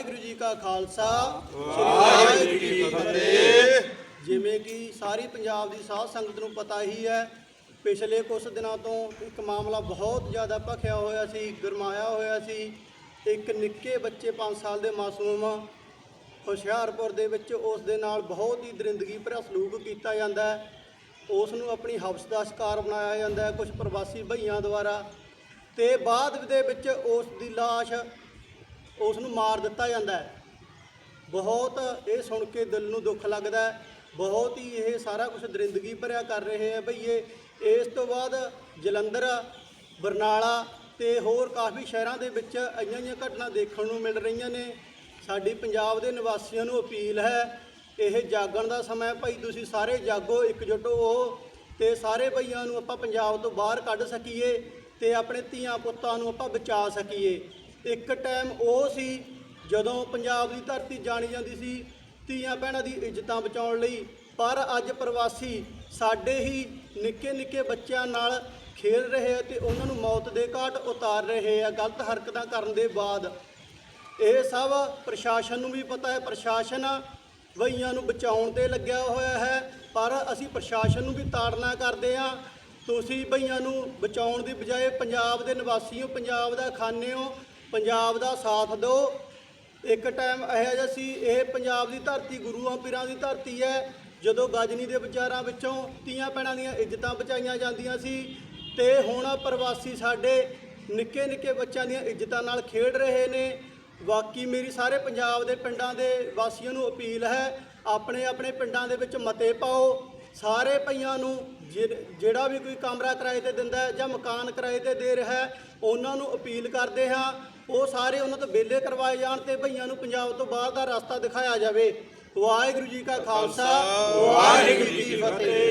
ਵਾਹਿਗੁਰੂ ਜੀ ਕਾ ਖਾਲਸਾ ਵਾਹਿਗੁਰੂ ਜੀ ਕੀ ਫਤਿਹ। ਜਿਵੇਂ ਕਿ ਸਾਰੀ ਪੰਜਾਬ ਦੀ ਸਾਧ ਸੰਗਤ ਨੂੰ ਪਤਾ ਹੀ ਹੈ ਪਿਛਲੇ ਕੁਝ ਦਿਨਾਂ ਤੋਂ ਇੱਕ ਮਾਮਲਾ ਬਹੁਤ ਜ਼ਿਆਦਾ ਭਖਿਆ ਹੋਇਆ ਸੀ ਗਰਮਾਇਆ ਹੋਇਆ ਸੀ। ਇੱਕ ਨਿੱਕੇ ਬੱਚੇ 5 ਸਾਲ ਦੇ ਮਾਸੂਮ ਹੁਸ਼ਿਆਰਪੁਰ ਦੇ ਵਿੱਚ ਉਸ ਦੇ ਨਾਲ ਬਹੁਤ ਹੀ ਦਰਿੰਦਗੀ ਭਰਿਆ ਸਲੂਕ ਕੀਤਾ ਜਾਂਦਾ ਹੈ। ਉਸ ਨੂੰ ਆਪਣੀ ਹਵਸ ਦਾ ਸ਼ਿਕਾਰ ਬਣਾਇਆ ਜਾਂਦਾ ਹੈ ਕੁਝ ਪ੍ਰਵਾਸੀ ਭਈਆਂ ਦੁਆਰਾ ਤੇ ਬਾਅਦ ਦੇ ਵਿੱਚ ਉਸ ਦੀ ਲਾਸ਼ ਉਸ ਨੂੰ ਮਾਰ ਦਿੱਤਾ ਜਾਂਦਾ ਹੈ। ਬਹੁਤ ਇਹ ਸੁਣ ਕੇ ਦਿਲ ਨੂੰ ਦੁੱਖ ਲੱਗਦਾ ਹੈ। ਬਹੁਤ ਹੀ ਇਹ ਸਾਰਾ ਕੁਝ ਦਰਿੰਦਗੀ ਭਰਿਆ ਕਰ ਰਹੇ ਆ ਭਈਏ ਇਸ ਤੋਂ ਬਾਅਦ ਜਲੰਧਰ, ਬਰਨਾਲਾ ਤੇ ਹੋਰ ਕਾਫੀ ਸ਼ਹਿਰਾਂ ਦੇ ਵਿੱਚ ਅਈਆਂ ਜਿਹੀਆਂ ਘਟਨਾ ਦੇਖਣ ਨੂੰ ਮਿਲ ਰਹੀਆਂ ਨੇ। ਸਾਡੀ ਪੰਜਾਬ ਦੇ ਨਿਵਾਸੀਆਂ ਨੂੰ ਅਪੀਲ ਹੈ, ਇਹ ਜਾਗਣ ਦਾ ਸਮਾਂ ਭਾਈ ਤੁਸੀਂ ਸਾਰੇ ਜਾਗੋ, ਇਕਜੁੱਟ ਹੋ ਤੇ ਸਾਰੇ ਭਈਆਂ ਨੂੰ ਆਪਾਂ ਪੰਜਾਬ ਤੋਂ ਬਾਹਰ ਕੱਢ ਸਕੀਏ ਤੇ ਆਪਣੇ ਧੀਆਂ ਪੁੱਤਾਂ ਨੂੰ ਆਪਾਂ ਬਚਾ ਸਕੀਏ। ਇੱਕ ਟਾਈਮ ਉਹ ਸੀ ਜਦੋਂ ਪੰਜਾਬ ਦੀ ਧਰਤੀ ਜਾਣੀ ਜਾਂਦੀ ਸੀ ਧੀਆਂ ਭੈਣਾਂ ਦੀ ਇੱਜ਼ਤਾਂ ਬਚਾਉਣ ਲਈ। ਪਰ ਅੱਜ ਪ੍ਰਵਾਸੀ ਸਾਡੇ ਹੀ ਨਿੱਕੇ ਨਿੱਕੇ ਬੱਚਿਆਂ ਨਾਲ ਖੇਡ ਰਹੇ ਆ ਤੇ ਉਹਨਾਂ ਨੂੰ ਮੌਤ ਦੇ ਘਾਟ ਉਤਾਰ ਰਹੇ ਆ, ਗਲਤ ਹਰਕਤਾਂ ਕਰਨ ਦੇ ਬਾਅਦ। ਇਹ ਸਭ ਪ੍ਰਸ਼ਾਸਨ ਨੂੰ ਵੀ ਪਤਾ ਹੈ। ਪ੍ਰਸ਼ਾਸਨ ਵਈਆਂ ਨੂੰ ਬਚਾਉਣ ਤੇ ਲੱਗਿਆ ਹੋਇਆ ਹੈ। ਪਰ ਅਸੀਂ ਪ੍ਰਸ਼ਾਸਨ ਨੂੰ ਵੀ ਤਾੜਨਾ ਕਰਦੇ ਹਾਂ। ਤੁਸੀਂ ਭਈਆਂ ਨੂੰ ਬਚਾਉਣ ਦੀ ਬਜਾਏ ਪੰਜਾਬ ਦੇ ਨਿਵਾਸੀਓ, ਪੰਜਾਬ ਦਾ ਖਾਨਿਓ ਪੰਜਾਬ ਦਾ ਸਾਥ ਦਿਓ। ਇੱਕ ਟਾਈਮ ਇਹੋ ਜਿਹਾ ਸੀ ਇਹ ਪੰਜਾਬ ਦੀ ਧਰਤੀ, ਗੁਰੂਆਂ ਪੀਰਾਂ ਦੀ ਧਰਤੀ ਹੈ। ਜਦੋਂ ਗਜਨੀ ਦੇ ਵਿਚਾਰਾਂ ਵਿੱਚੋਂ ਤੀਆਂ ਪੈਣਾਂ ਦੀਆਂ ਇੱਜ਼ਤਾਂ ਬਚਾਈਆਂ ਜਾਂਦੀਆਂ ਸੀ ਤੇ ਹੁਣ ਪ੍ਰਵਾਸੀ ਸਾਡੇ ਨਿੱਕੇ ਨਿੱਕੇ ਬੱਚਿਆਂ ਦੀਆਂ ਇੱਜ਼ਤਾਂ ਨਾਲ ਖੇਡ ਰਹੇ ਨੇ। ਬਾਕੀ ਮੇਰੀ ਸਾਰੇ ਪੰਜਾਬ ਦੇ ਪਿੰਡਾਂ ਦੇ ਵਾਸੀਆਂ ਨੂੰ ਅਪੀਲ ਹੈ, ਆਪਣੇ ਆਪਣੇ ਪਿੰਡਾਂ ਦੇ ਵਿੱਚ ਮਤੇ ਪਾਓ। ਸਾਰੇ ਭਈਆਂ ਨੂੰ ਜਿ- ਜਿਹੜਾ ਵੀ ਕੋਈ ਕਮਰਾ ਕਿਰਾਏ ਤੇ ਦਿੰਦਾ ਹੈ ਜਾਂ ਮਕਾਨ ਕਿਰਾਏ ਤੇ ਦੇ ਰਿਹਾ ਹੈ, ਉਹਨਾਂ ਨੂੰ ਅਪੀਲ ਕਰਦੇ ਹਾਂ, ਉਹ ਸਾਰੇ ਉਹਨਾਂ ਤੋਂ ਵਿਹਲੇ ਕਰਵਾਏ ਜਾਣ ਤੇ ਭਈਆਂ ਨੂੰ ਪੰਜਾਬ ਤੋਂ ਬਾਹਰ ਦਾ ਰਸਤਾ ਦਿਖਾਇਆ ਜਾਵੇ। ਵਾਹਿਗੁਰੂ ਜੀ ਕਾ ਖਾਲਸਾ, ਵਾਹਿਗੁਰੂ ਜੀ ਕੀ ਫਤਿਹ।